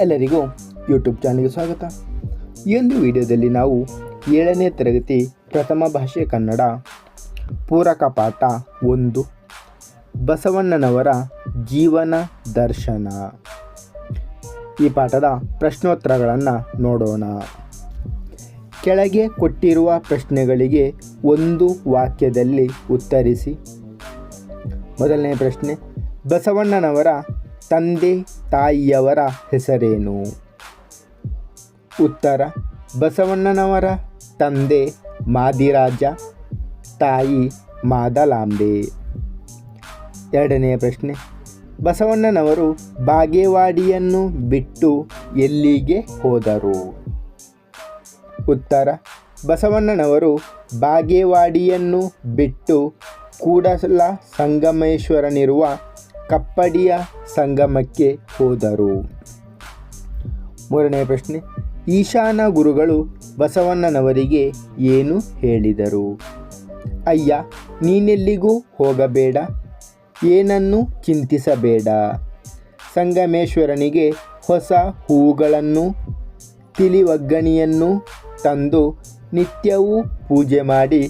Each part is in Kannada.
ಎಲ್ಲರಿಗೂ ಯೂಟ್ಯೂಬ್ ಚಾನಲ್ಗೆ ಸ್ವಾಗತ. ಈ ಒಂದು ವಿಡಿಯೋದಲ್ಲಿ ನಾವು ಏಳನೇ ತರಗತಿ ಪ್ರಥಮ ಭಾಷೆ ಕನ್ನಡ ಪೂರಕ ಪಾಠ ಒಂದು. ಬಸವಣ್ಣನವರ ಜೀವನ ದರ್ಶನ. ಈ ಪಾಠದ ಪ್ರಶ್ನೋತ್ತರಗಳನ್ನು ನೋಡೋಣ. ಕೆಳಗೆ ಕೊಟ್ಟಿರುವ ಪ್ರಶ್ನೆಗಳಿಗೆ ಒಂದು ವಾಕ್ಯದಲ್ಲಿ ಉತ್ತರಿಸಿ. ಮೊದಲನೇ ಪ್ರಶ್ನೆ, ಬಸವಣ್ಣನವರ ತಂದೆ ತಾಯಿಯವರ ಹೆಸರೇನು? ಉತ್ತರ, ಬಸವಣ್ಣನವರ ತಂದೆ ಮಾದಿರಾಜ, ತಾಯಿ ಮಾದಲಾಂಬೆ. ಎರಡನೆಯ ಪ್ರಶ್ನೆ, ಬಸವಣ್ಣನವರು ಬಾಗೇವಾಡಿಯನ್ನು ಬಿಟ್ಟು ಎಲ್ಲಿಗೆ ಹೋದರು? ಉತ್ತರ, ಬಸವಣ್ಣನವರು ಬಾಗೇವಾಡಿಯನ್ನು ಬಿಟ್ಟು ಕೂಡಲ ಸಂಗಮೇಶ್ವರನಿರುವ ಕಪ್ಪಡಿಯ ಸಂಗಮಕ್ಕೆ ಹೋದರು. ಮೂರನೇ ಪ್ರಶ್ನೆ, ಈಶಾನ ಗುರುಗಳು ಬಸವಣ್ಣನವರಿಗೆ ಏನು ಹೇಳಿದರು? ಅಯ್ಯ, ನೀನೆಲ್ಲಿಗೂ ಹೋಗಬೇಡ, ಏನನ್ನು ಚಿಂತಿಸಬೇಡ. ಸಂಗಮೇಶ್ವರನಿಗೆ ಹೊಸ ಹೂಗಳನ್ನು, ತಿಳಿವಗ್ಗಣಿಯನ್ನು ತಂದು ನಿತ್ಯವೂ ಪೂಜೆ ಮಾಡಿ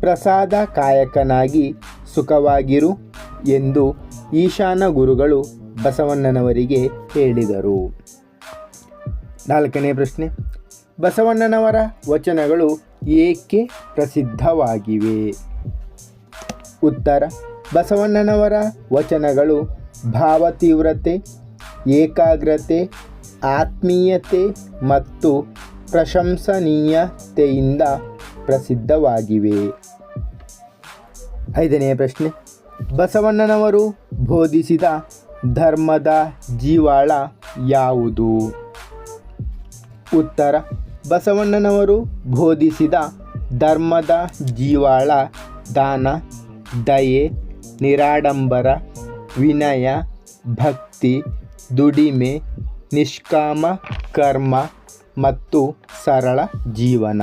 ಪ್ರಸಾದ ಕಾಯಕನಾಗಿ ಸುಖವಾಗಿರು ಎಂದು ಈಶಾನ ಗುರುಗಳು ಬಸವಣ್ಣನವರಿಗೆ ಹೇಳಿದರು. ನಾಲ್ಕನೇ ಪ್ರಶ್ನೆ. ಬಸವಣ್ಣನವರ ವಚನಗಳು ಏಕೆ ಪ್ರಸಿದ್ಧವಾಗಿವೆ? ಉತ್ತರ. ಬಸವಣ್ಣನವರ ವಚನಗಳು ಭಾವತೀವ್ರತೆ, ಏಕಾಗ್ರತೆ, ಆತ್ಮೀಯತೆ ಮತ್ತು ಪ್ರಶಂಸನೀಯತೆಯಿಂದ ಪ್ರಸಿದ್ಧವಾಗಿವೆ. ಐದನೆಯ ಪ್ರಶ್ನೆ. ಬಸವಣ್ಣನವರು ಬೋಧಿಸಿದ ಧರ್ಮದ ಜೀವಾಳ ಯಾವುದು? ಉತ್ತರ, ಬಸವಣ್ಣನವರು ಬೋಧಿಸಿದ ಧರ್ಮದ ಜೀವಾಳ ದಾನ, ದಯೆ, ನಿರಾಡಂಬರ, ವಿನಯ, ಭಕ್ತಿ, ದುಡಿಮೆ, ನಿಷ್ಕಾಮ, ಕರ್ಮ ಮತ್ತು ಸರಳ ಜೀವನ.